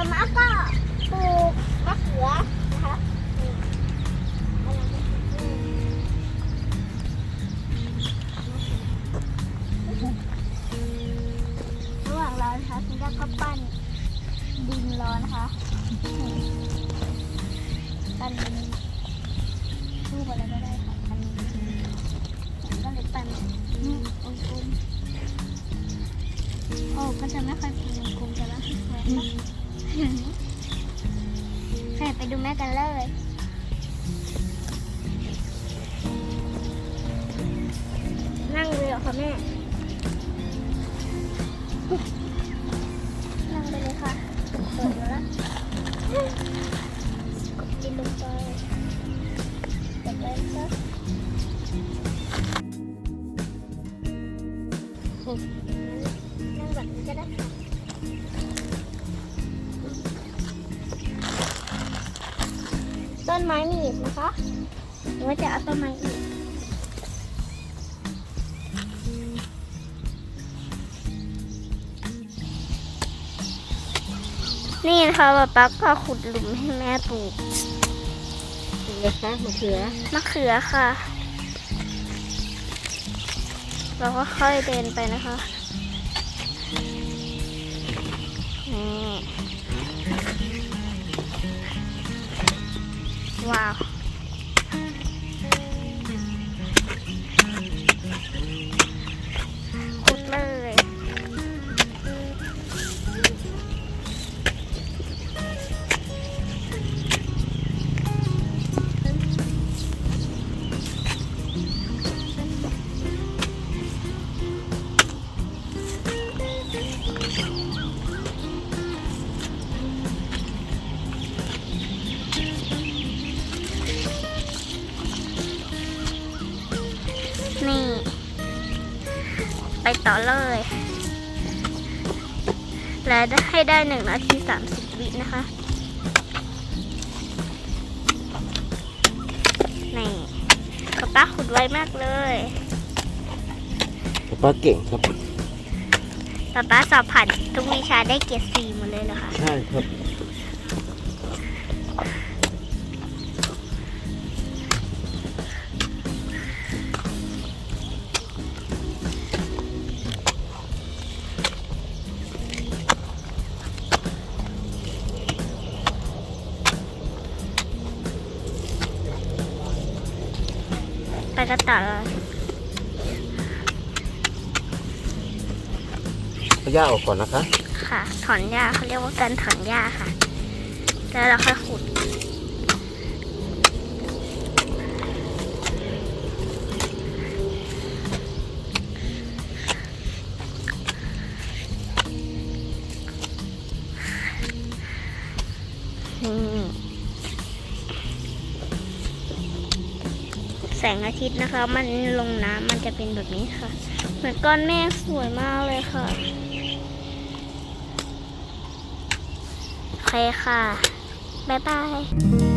มาม่าก็ปลูกมะเขือนะคะระหว่างรอนะคะคุณย่าก็ปั้นดินรอนะคะปั้นรูปอะไรก็ได้ค่ะปั้นดินก็เลยปั้นนี่องค์ๆโอ้ก็จะไม่ค่อยเป็นกลมจะไม่ค่อยสวยนะ ใครไปดูแม่กันเลยนั่งเลยเหรอคะแม่ นั่งไปเลยค่ะเปิดดูแล้วกินลงไปเปิดไปซะนั่งแบบนี้ก็ได้ค่ะ นไม้หนีบนะคะหรือว่าจะเอาต้นไม้อีกนี่นะคะป๊าป๊าก็ขุดหลุมให้แม่ปลูกเขือคะมะเขือมะเขือค่ะ เราก็ค่อยเดินไปนะคะ ว้ นี่ ไปต่อเลย และให้ได้หนึ่งนาทีสามสิบวินะคะ นี่ป๊าป้าขุดไวมากเลยป้าเก่งครับป๊าป้าสอบผ่านทุกวิชาได้เกียรติสี่หมดเลยเหรอคะ ใช่ครับ กันต่อเลยเอาหญ้าออกก่อนนะคะ ค่ะ ถอนหญ้าเขาเรียกว่าการถอนหญ้าค่ะ แล้วเราค่อยขุดนี่ แสงอาทิตย์นะคะ มันลงน้ำมันจะเป็นแบบนี้ค่ะ เหมือนก้อนเมฆสวยมากเลยค่ะโอเคค่ะ บ๊ายบาย